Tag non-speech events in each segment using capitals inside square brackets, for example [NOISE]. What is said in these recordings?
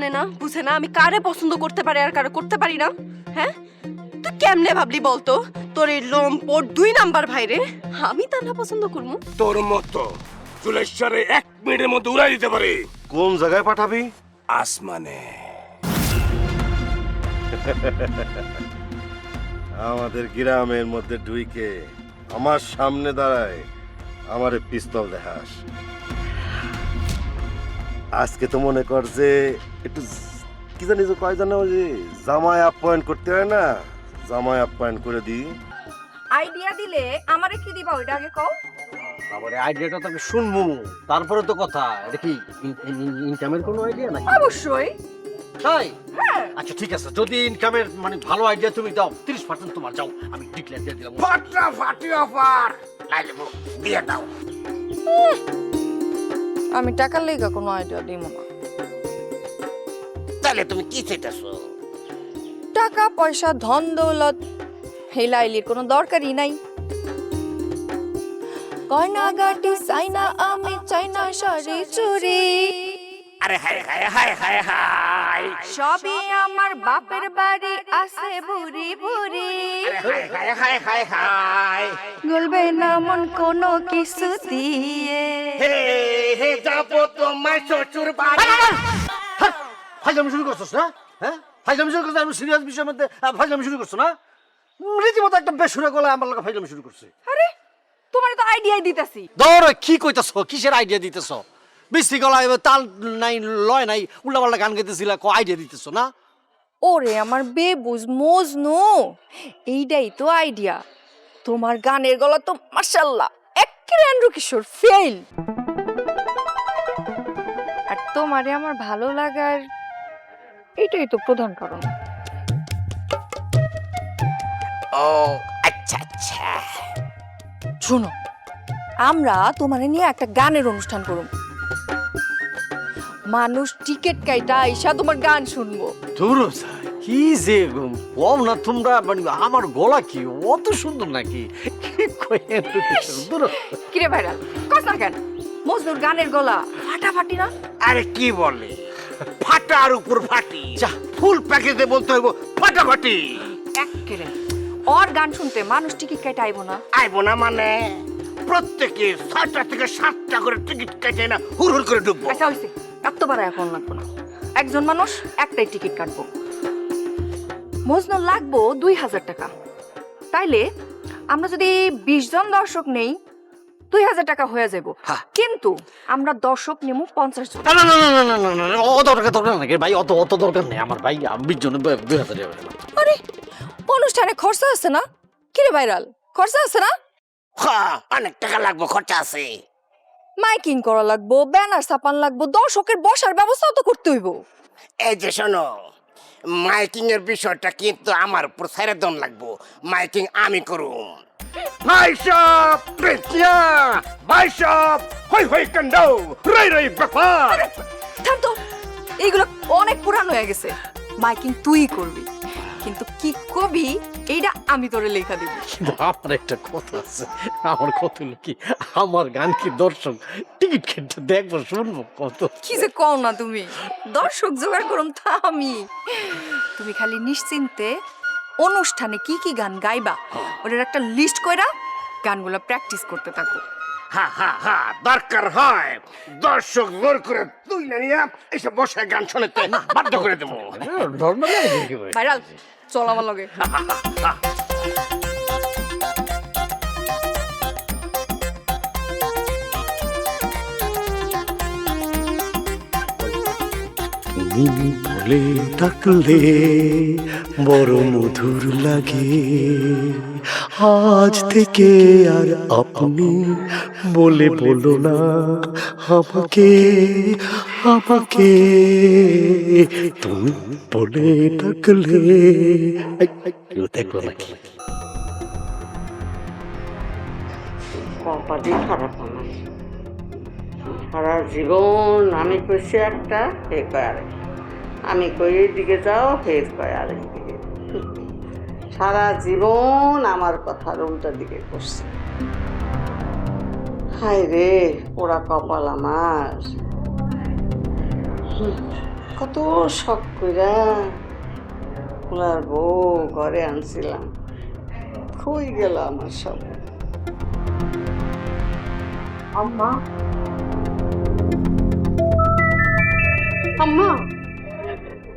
জানে না বুঝে না আমি কারে পছন্দ করতে পারি আর কারে করতে পারি না? হ্যাঁ? তুই কেমনে ভাবলি বলতো? তোর এই লম্পট দুই নাম্বার ভাইরে আমি তা না পছন্দ করব। তোর মতো চুলেশ্বরে এক মিনিটের মধ্যে উড়াই দিতে পারে। কোন জায়গায় পাঠাবি? আসমানে। আমাদের গ্রামের মধ্যে ঢুইকে আমার সামনে দাঁড়ায় আমারে পিস্তল দেখাস। আজকে তো মনে কর যে একটু কি জানি যে কয় জানো যে জামাই আপ্যায়ন করতে হয় না জামাই আপ্যায়ন করে দিই। আইডিয়া দিলে আমারে কি দিবা ওইটা আগে কও? তারপরে আইডিয়াটা তো আমি শুনব তারপরে তো কথা। এটা কি ইনকামের কোনো আইডিয়া নাকি? অবশ্যই। তাই? আচ্ছা ঠিক আছে। যদি ইনকামের মানে ভালো আইডিয়া তুমি দাও তিরিশ পার্সেন্ট তোমার যাও। আমি ডিক্লেয়ার দিয়ে দিলাম। ফাটা ফাটি অফার লাইলে বউ, দিয়ে দাও। আমি টাকার লেগা কোনো আইডিয়া দিব না। তাহলে তুমি কি চাইতেছো? টাকা পয়সা ধন দৌলত হেলাইলির কোনো দরকারই নাই। গয়না গাটি সাইনা আমি চাইনা শাড়ি চুরি আরে হায় হায় হায় হায় হায়। সবই আমার বাপের বাড়ি আছে বুড়ি বুড়ি। হায় হায় হায় হায় হায়। গলবে না মন কোনো কিছু দিয়ে। হে হে যাব তোমার শ্বশুর বাড়ি। ফাইজলামি শুরু করছোস না? হ্যাঁ? ফাইজলামি শুরু করছ আমি সিরিয়াস বিষয়ের মধ্যে আহ, শুরু করছ না? রীতিমতো একটা বেসুরে গলা আমার লোক ফাইজলামি শুরু করছে। আরে তোমার তো আইডিয়াই দিতাছি। দৌড় কি কইতাছ? কিসের আইডিয়া দিতেছ? বৃষ্টি গলা এবার তাল নাই লয় নাই উল্টা গান গাইতেছিল ক আইডিয়া দিতেছ না? ওরে আমার বেবুজ মজনু এইটাই তো আইডিয়া তোমার গানের গলা তো মাশাল্লাহ একেবারে অ্যান্ড্রু কিশোর ফেল আর তোমারে আমার ভালো লাগার এটাই তো প্রধান কারণ। ও আচ্ছা আচ্ছা। শোনো আমরা তোমারে নিয়ে একটা গানের অনুষ্ঠান করব মানুষ টিকিট কাইটা আইসা তোমার গান শুনব। ধুরো কি যে কম না তোমরা মানে আমার গলা কি অত সুন্দর নাকি? কি কিরে ভাইরাল কস না কেন? মজনুর গানের গলা ফাটাফাটি না? আরে কি বলে ফাটার উপর ফাটি। যা ফুল প্যাকেজে বলতে হইব ফাটাফাটি। এক্কেরে ওর গান শুনতে মানুষ টিকিট কাইটা আইবো না। আইব না মানে? প্রত্যেকে ছয়টা থেকে সাতটা করে টিকিট কেটে না হুর হুর করে ঢুকবো আচ্ছা হইছে। এত ভাড়া এখন লাগবো না। একজন মানুষ একটাই টিকিট কাটবো। মজনু লাগবো দুই হাজার টাকা। তাইলে আমরা যদি বিশ জন দর্শক নেই দুই হাজার টাকা হয়ে যাব কিন্তু আমরা দর্শক নেব পঞ্চাশ জন। না না না না না না অত দরকার দরকার নাকি ভাই অত অত দরকার নেই। আমার ভাই বিশ জন দুই হাজার আরে অনুষ্ঠানে খরচা আছে না? কিরে ভাইরাল খরচা আছে না? হ্যাঁ অনেক টাকা লাগবে খরচা আছে। মাইকিং করা লাগবো ব্যানার ছাপান লাগবো দর্শকের বসার ব্যবস্থাও তো করতে হইব। এই যে শোনো মাইকিং এর বিষয়টা কিন্তু আমার উপর ছেড়ে দন লাগবো। মাইকিং আমি করুম। মাইশপ প্রিন্সিয়া মাইশপ হই হই কান্ড রই রই ব্যাপার। থাম তো এইগুলো অনেক পুরানো হয়ে গেছে। মাইকিং তুই করবি। কিন্তু কি কবি এইটা আমি তোরে লেখা দিব। কিন্তু আমার একটা কথা আছে আমার কথা হলো কি আমার গান কি দর্শক টিকিট কেটে দেখব শুনব কত? কি যে কও না তুমি দর্শক জোগাড় করুম তা আমি। তুমি খালি নিশ্চিন্তে অনুষ্ঠানে কি কি গান গাইবা ওটার একটা লিস্ট কইরা গানগুলো প্র্যাকটিস করতে থাকো। হা হা হা দরকার হয়। দর্শক জোর করে তুই না নিয়ে এসে বসে গান শুনতে বাধ্য করে দেবো। নর্মালি ভাইরাল চল লগে। বলে থাকলে বড় মধুর লাগে। আজ থেকে আর আপনি বলে বলো না আমাকে। আমাকে তুমি বলে কেউ দেখল নাকি কপালই খারাপ আমার সারা জীবন আমি কইছি একটা, হে কয় আমি কই দিকে যাও, হে কয় আরেক সারা জীবন আমার কথার উল্টা দিকে করছে। হায় রে, পোড়া কপাল আমার। কত শখ কইরা ওনার বউ ঘরে আনছিলাম। খুই গেল আমার সব? আম্মা। আম্মা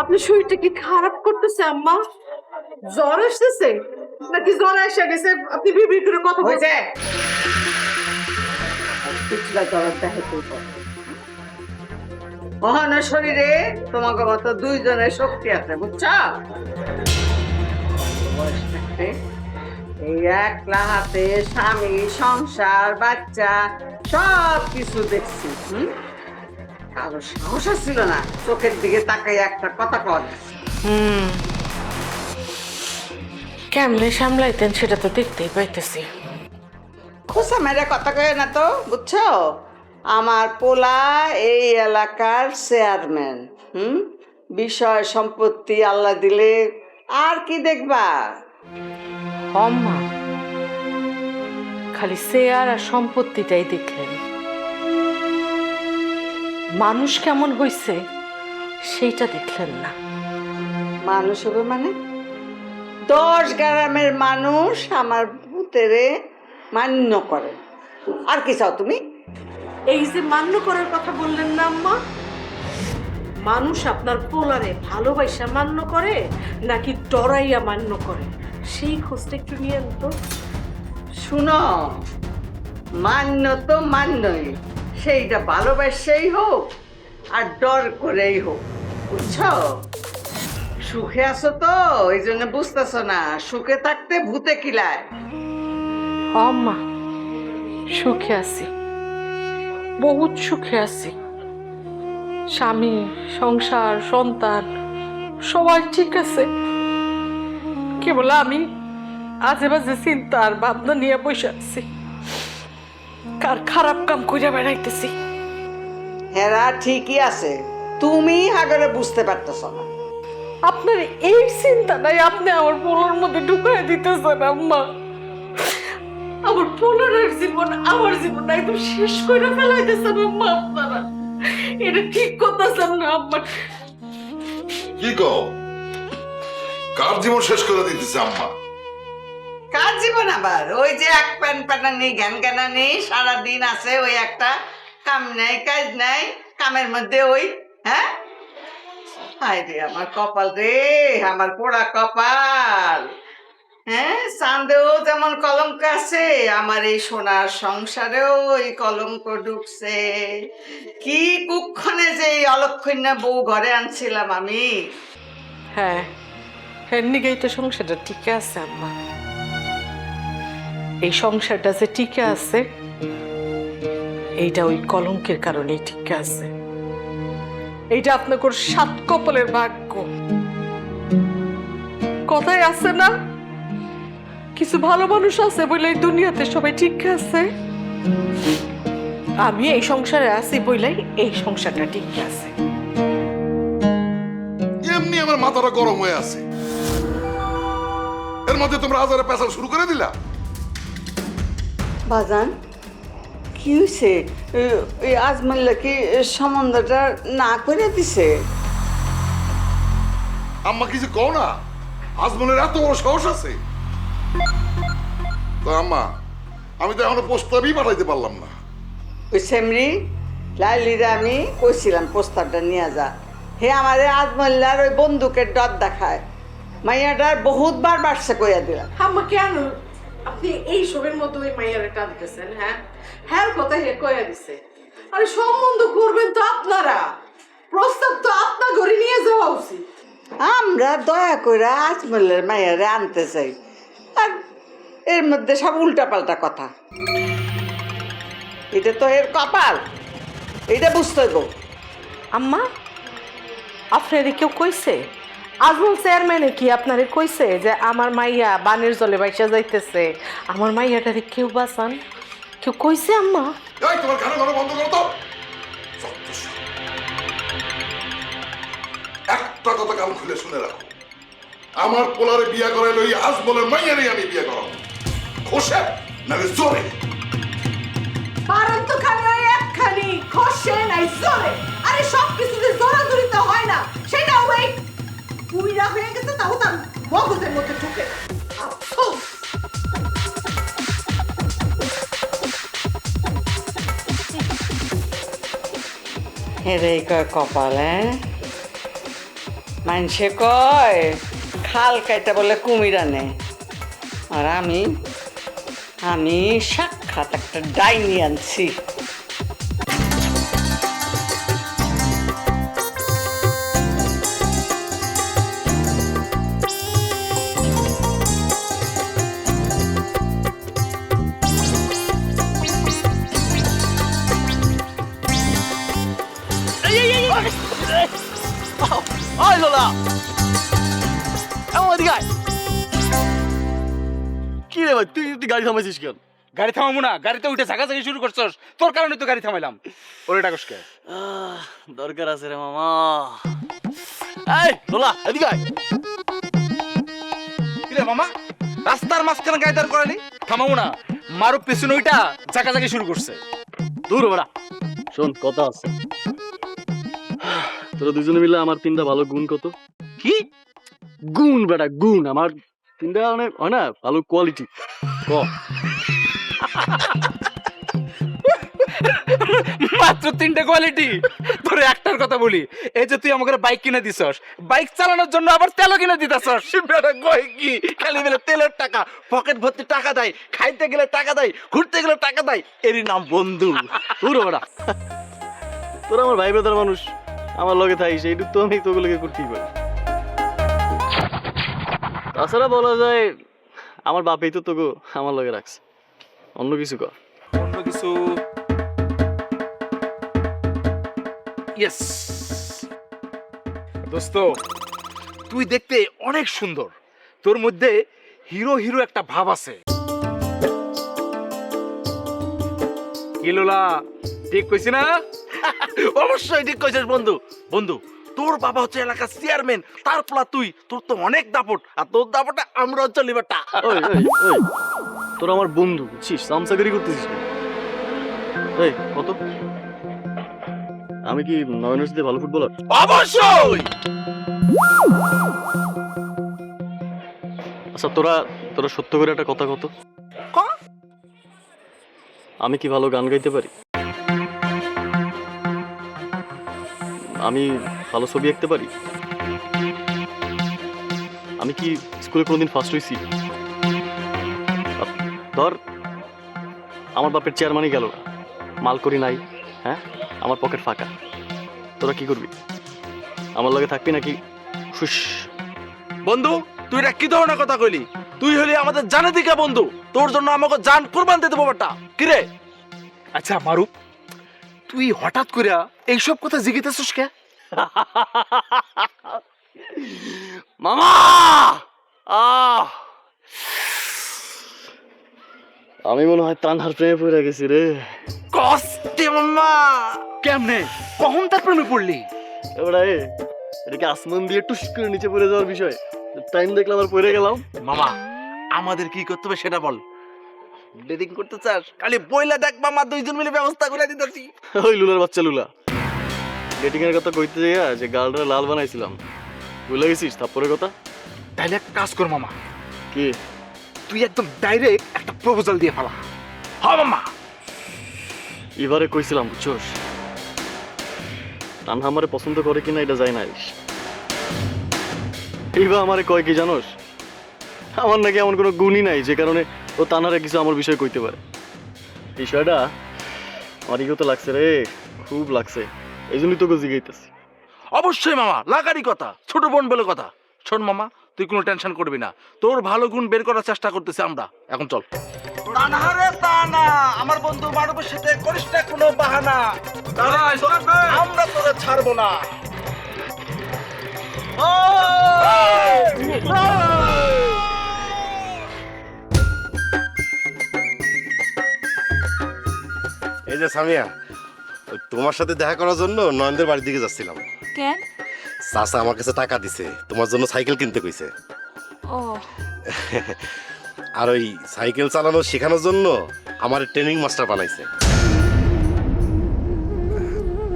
আপনার শরীরটা কি খারাপ করতেছে আম্মা? জ্বর আসতেছে? নাকি জ্বর এসে গেছে? আপনি বিবির করে কথা বলছেন। হয়েছে পিছলা দরদ দেখে তুই মহান শরীরে তোমাকে মতো দুইজনের শক্তি আছে বুঝছ? এই একলা হাতে স্বামী সংসার বাচ্চা সব কিছু দেখছি হুম? কারও সাহস ছিল না চোখের দিকে তাকাই একটা কথা কর কেমনে সামলাইতেন সেটা তো দেখতেই পাইতেছি। খোসা মেরে কথা কয়ে না তো বুঝছ? আমার পোলা এই এলাকার চেয়ারম্যান হুম? বিষয় সম্পত্তি আল্লাহ দিলে আর কি দেখবা? আম্মা খালি শেয়ার আর সম্পত্তিটাই দেখলেন। মানুষ কেমন হইছে সেইটা দেখলেন না। মানুষ হবে মানে? দশ গ্রামের মানুষ আমার ভূতেরে মান্য করে। আর কি চাও তুমি? এই যে মান্য করার কথা বললেন না আম্মা? মানুষ আপনার পোলারে ভালোবাসা মান্য করে নাকি ডরাইয়া মান্য করে? সেই খোঁজটা একটু নিয়ে তো। শুনো মান্য তো মান্যই। সেইটা ভালোবাসেই হোক আর ডর করেই হোক বুঝছ? সুখে আছো তো এই জন্য বুঝতেছ না সুখে থাকতে ভূতে কিলায়। আম্মা সুখে আছি। বহুত সুখে আছি। স্বামী সংসার সন্তান সবাই ঠিক আছে। কেবল আমি আজে বাজে চিন্তা আর ভাবনা নিয়ে বসে আছি। কার খারাপ কাম করে বেড়াইতেছি? হেরা ঠিকই আছে। তুমি হাগরে বুঝতে পারতেছ না। আপনার এই চিন্তাটাই আপনি আমার পোলার মধ্যে ঢুকাই দিতেছেন আম্মা। আমার পোলারের জীবন আমার জীবন একদম শেষ করে ফেলাইতেছেন আম্মা আপনারা। এটা ঠিক করতেছেন না আম্মা। কি কও? কার জীবন শেষ করে দিতেছে আম্মা? কার জীবন আবার? ওই যে এক প্যান প্যানানি জ্ঞান জ্ঞানানি সারাদিন আছে ওই একটা কাম নাই কাজ নাই কামের মধ্যে ওই হ্যাঁ? হায় রে আমার কপাল রে আমার পোড়া কপাল। হ্যাঁ চাঁদেও যেমন কলঙ্ক আছে আমার এই সোনার সংসারেও ওই কলঙ্ক ঢুকছে। কি কুক্ষণে যে এই অলক্ষণ্যা বউ ঘরে আনছিলাম আমি। হ্যাঁ হ্যাঁ নিগেই তো সংসারটা টিকে আছে, আম্মা। এই সংসারটা যে টিকে আছে, এইটা ওই কলঙ্কের কারণেই টিকে আছে। এইটা আপনাকে ওর সাত কপালের ভাগ্য। কথাই আছে না? কিছু ভালো মানুষ আছে বলে এই দুনিয়াতে সবাই ঠিক আছে? আমি এই সংসারে আছি বলেই এই সংসারটা ঠিক আছে। এমনি আমার মাথাটা গরম হয়ে আছে। এর মধ্যে তোমরা হাজারে পেশা শুরু করে দিলা। বাজান কি হয়েছে এই আজমাল্লা কি সম্বন্ধটা না করে দিছে? আম্মা কিছু কও না আজমনের এত বড় সাহস আছে। তো আম্মা আমি তো এখনও প্রস্তাবই পাঠাইতে পারলাম না। ওই সেমরি লাইলিরা আমি কইছিলাম প্রস্তাবটা নিয়ে যা। হে আমারে আজমল্লার ওই বন্দুকের ডর দেখায়। মাইয়াটার বহুতবার বাড়ছে কইয়া দিলাম। আম্মা কেন? আপনি এই সবের মতো ওই মাইয়ারে টানতেছেন হ্যাঁ? হ্যাঁ কথা হে কইয়া দিছে। আরে সম্বন্ধ করবেন তো আপনারা। প্রস্তাব তো আপনার ঘরে নিয়ে যাওয়া উচিত। আমরা দয়া করে আজমলের মাইয়ারে আনতে চাই। আর এর মধ্যে সব উল্টাপাল্টা কথা। এটা তো এর কপাল। এটা বুঝতে হইব। আম্মা আপনারে কেউ কইছে? আজমল চেয়ারম্যানে কি আপনারে কইছে যে আমার মাইয়া বানের জলে বাইসা যাইতেছে? আমার মাইয়াটারে কেউ বাঁচান? কেউ কইছে আম্মা? এই তোমার ঘাড়ে ঘরে বন্ধ করো তো। একটা কথা কান খুলে শুনে রাখো। আমার পোলারে বিয়া করে লই আজ বলে মাইয়ারই আমি বিয়া করাবো। খোসে নালে জোরে। তো খালি ওই একখানি খসে নাই জোরে। আরে সব কিছুতে জোরাজুরি তো হয় না সেটা ওই পুইরা হয়ে গেছে তাও তার মগজের মধ্যে ঢুকে। আফসোস। হেরে কয় কপাল হ্যাঁ? মানুষে কয়? খাল কাইটা বলে কুমির আনে আর আমি আমি সাক্ষাৎ একটা ডাইনি আনছি আয় লোলা আয়। কি রে ভাই তুই তুই গাড়ি থামাইছিস কেন? গাড়ি থামাবো না গাড়িতে উঠে ঝাঁকাঝাঁকি শুরু করছস। তোর কারণে তো গাড়ি থামাইলাম। ওরে দরকার আছে রে মামা। এই লোলা এদিকে আয়। কিরে মামা রাস্তার মাঝখানে গাড়ি দাঁড় করালি? থামাবো না মারু পেছনে ওইটা ঝাঁকাঝাঁকি শুরু করছে। দূর বেড়া শোন কথা আছে। তোরা দুজনে মিলে আমার তিনটা ভালো গুণ কত? কি? গুণ বেটা গুণ। আমার তিনটা মানে হয় না ভালো কোয়ালিটি ক? মাত্র তিনটে কোয়ালিটি তোর একটার কথা বলি এই যে তুই আমাকে বাইক কিনে দিছস বাইক চালানোর জন্য আবার তেলও কিনে দিতেছস। বেটা কয় কি? খালি বেলা তেলের টাকা পকেট ভর্তি টাকা দেয় খাইতে গেলে টাকা দেয় ঘুরতে গেলে টাকা দেয় এরই নাম বন্ধু। দূর বেড়া তোরা আমার ভাই ব্রাদার মানুষ আমার লগে থাইস এইটুক তো আমি তোগুলোকে করতেই পারি তাছাড়া বলা যায় আমার বাপেই তো তোকে আমার লগে রাখছে। অন্য কিছু কর। অন্য কিছু। ইয়েস দোস্ত তুই দেখতে অনেক সুন্দর। তোর মধ্যে হিরো হিরো একটা ভাব আছে। কি লোলা ঠিক কইছি না? [LAUGHS] অবশ্যই ঠিক কইছিস বন্ধু। বন্ধু তোর বাবা হচ্ছে এলাকার চেয়ারম্যান তার পোলা তুই তোর তো অনেক দাপট আর তোর দাপটে আমরা হচ্ছে লিবারটা। ওই ওই ওই তোরা আমার বন্ধু বুঝছিস? সামসাগিরি করতেছিস এই কত? আমি কি নয়নের সাথে ভালো ফুটবলার? অবশ্যই! আচ্ছা তোরা তোরা সত্য করে একটা কথা কত? আমি কি ভালো গান গাইতে পারি? আমি ভালো ছবি আঁকতে পারি? আমি কি স্কুলে কোনোদিন ফার্স্ট হয়েছি ধর আমার বাপের চেয়ারম্যানই গেল। না মাল করি নাই হ্যাঁ? আমার পকেট ফাঁকা। তোরা কি করবি? আমার লগে থাকবি নাকি? ফুস বন্ধু তুই এটা কি ধরনের কথা কইলি? তুই হলি আমাদের জানে দিকে বন্ধু। তোর জন্য আমাকে জান কুরবান দিতে বাবাটা কিরে আচ্ছা মারু তুই হঠাৎ করে এইসব কথা জিজ্ঞেস কে? [LAUGHS] মামা আহ আমি মনে হয় তানহার প্রেমে পড়ে গেছি রে। কষ্টে মাম্মা! কেমনে? কখন তার প্রেমে পড়লি? এবারে এটা কি আসমান দিয়ে টুস করে নিচে পড়ে যাওয়ার বিষয়? টাইম দেখলাম আর পড়ে গেলাম। মামা আমাদের কি করতে হবে সেটা বল। ডেটিং করতে চাস? খালি বইলা দেখ মামা দুইজন মিলে ব্যবস্থা করে দিতেছি। ওই লুলার বাচ্চা লুলা। ডেটিং এর কথা কইতে যাইয়া যে গার্লটা লাল বানাইছিলাম ভুলে গেছিস তারপরে কথা? তাহলে এক কাজ কর মামা। কি? তুই একদম ডাইরেক্ট একটা প্রপোজাল দিয়ে ফেলা। হ্যাঁ মামা। এবারে কইছিলাম বুঝছোস? তানহা আমারে পছন্দ করে কিনা এটা যায় না এইবার আমারে কয় কি জানোস? আমার নাকি এমন কোনো গুণই নাই যে কারণে ও তানারে কিছু আমার বিষয় কইতে পারে। বিষয়টা আমার ইগোতে লাগছে রে খুব লাগছে। এই জন্যই তোকে জিগাইতেছি। অবশ্যই মামা লাগারই কথা ছোট বোন বলে কথা। শোন মামা তুই কোনো টেনশন করবি না। তোর ভালো গুণ বের করার চেষ্টা করতেছি আমরা। এখন চল। তা না রে তা না আমার বন্ধু মানবের সাথে করিস না কোনো বাহানা। আমরা তোরে ছাড়বো না। এই যে সামিয়া ওই তোমার সাথে দেখা করার জন্য নয়নদের বাড়ির দিকে যাচ্ছিলাম। কেন? চাচা আমার কাছে টাকা দিছে তোমার জন্য সাইকেল কিনতে কইছে। ও। আর ওই সাইকেল চালানো শেখানোর জন্য আমার ট্রেনিং মাস্টার বানাইছে।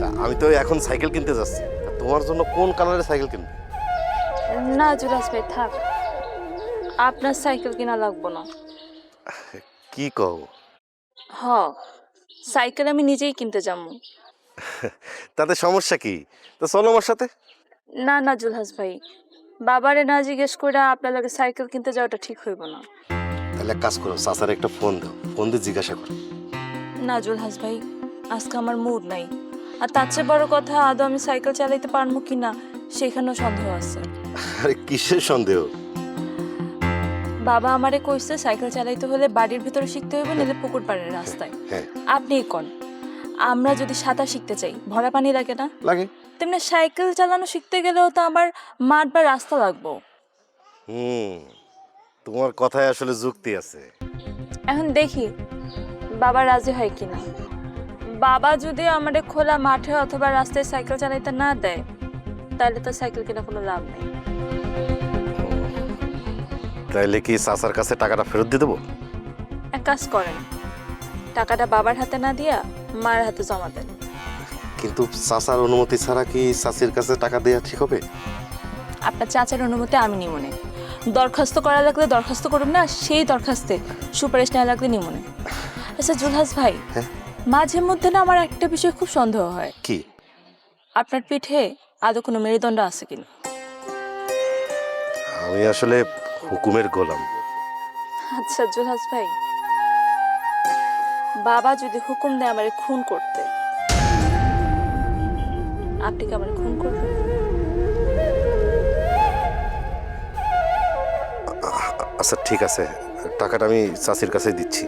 তা আমি তো এখন সাইকেল কিনতে যাচ্ছি। তা তোমার জন্য কোন কালারের সাইকেল কিনবে? না জুলাস ভাই থাক। আপনার সাইকেল কিনা লাগবো না। কি কও? হ। সাইকেল আমি নিজেই কিনতে যাব। তাতে সমস্যা কি? তো চলো আমার সাথে। না না জুলহাস ভাই। বাবারে না জিজ্ঞেস করে আপনার লাগে সাইকেল কিনতে যাওয়াটা ঠিক হইব না। তাহলে এক কাজ করো চাচার একটা ফোন দাও ফোন দিয়ে জিজ্ঞাসা করো। না জুলহাস ভাই আজকে আমার মুড নাই। আর তার চেয়ে বড় কথা আদৌ আমি সাইকেল চালাইতে পারব কি না সেখানেও সন্দেহ আছে। আরে কিসের সন্দেহ? বাবা আমারে কইছে সাইকেল চালাইতে হলে বাড়ির ভিতরে শিখতে হইবে নাহলে পুকুর পাড়ের রাস্তায়। হ্যাঁ। আপনি কোন? আমরা যদি সাঁতার শিখতে চাই ভরা পানি লাগে না? লাগে। তেমনি সাইকেল চালানো শিখতে গেলেও তো আমার মাঠ বা রাস্তা লাগবো। হুম তোমার কথায় আসলে যুক্তি আছে। এখন দেখি বাবা রাজি হয় কিনা? বাবা যদি আমাদের খোলা মাঠে অথবা রাস্তায় সাইকেল চালাইতে না দেয় তাহলে তো সাইকেল কেনা কোনো লাভ নেই। তাইলে কি চাচার কাছে টাকাটা ফেরত দিয়ে দেবো? এক কাজ করেন। টাকাটা বাবার হাতে না দিয়া মার হাতে জমা দেন। কিন্তু চাচার অনুমতি ছাড়া কি চাচির কাছে টাকা দেওয়া ঠিক হবে? আপনার চাচার অনুমতি আমি নিমনে দরখাস্ত করা লাগলে দরখাস্ত করুন না সেই দরখাস্তে সুপারিশ নেওয়া লাগলে নিমনে আচ্ছা জুলহাস ভাই হ্যাঁ? মাঝে মধ্যে না আমার একটা বিষয় খুব সন্দেহ হয়। কি? আপনার পিঠে আদৌ কোনো মেরুদণ্ড আছে কিনা? আমি আসলে হুকুমের গোলাম। আচ্ছা জুলহাস ভাই বাবা যদি হুকুম দেয় আমারে খুন করতে আপনি কি আমার খুন করবেন? আচ্ছা ঠিক আছে। টাকাটা আমি চাষির কাছে দিচ্ছি।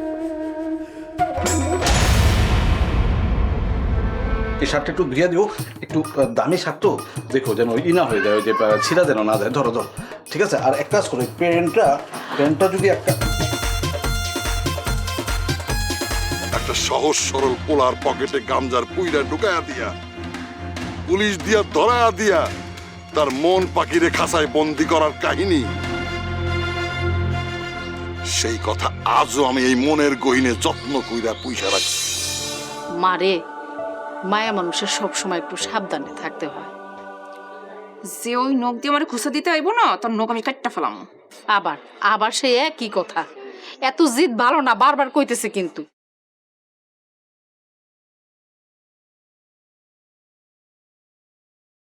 এই শার্টটা একটু ধুয়ে দিও। একটু দামি শার্ট তো। দেখো যেন ওই ই না হয়ে যায় ওই যে ছিঁড়া যেন না যায়। ধরো ধরো। ঠিক আছে? আর এক কাজ করো এই প্যান্টটা প্যান্টটা যদি একটা একটা সহজ সরল পোলার পকেটে গামজার পুইরা ঢুকায়া দিয়া পুলিশ দিয়া ধরায়া দিয়া তার মন পাখিরে খাসায় বন্দি করার কাহিনী। সেই কথা আজও আমি এই মনের গহিনে যত্ন কইরা পুইসা রাখছি। মারে মায়া মানুষের সব সময় একটু সাবধানে থাকতে হয়। যে ওই নখ দিয়ে আমার খুঁজে দিতে আইব না, তার নখ আমি কাটটা ফেলাম। আবার আবার সেই একই কথা। এত জিদ ভালো না, বারবার কইতেছে কিন্তু।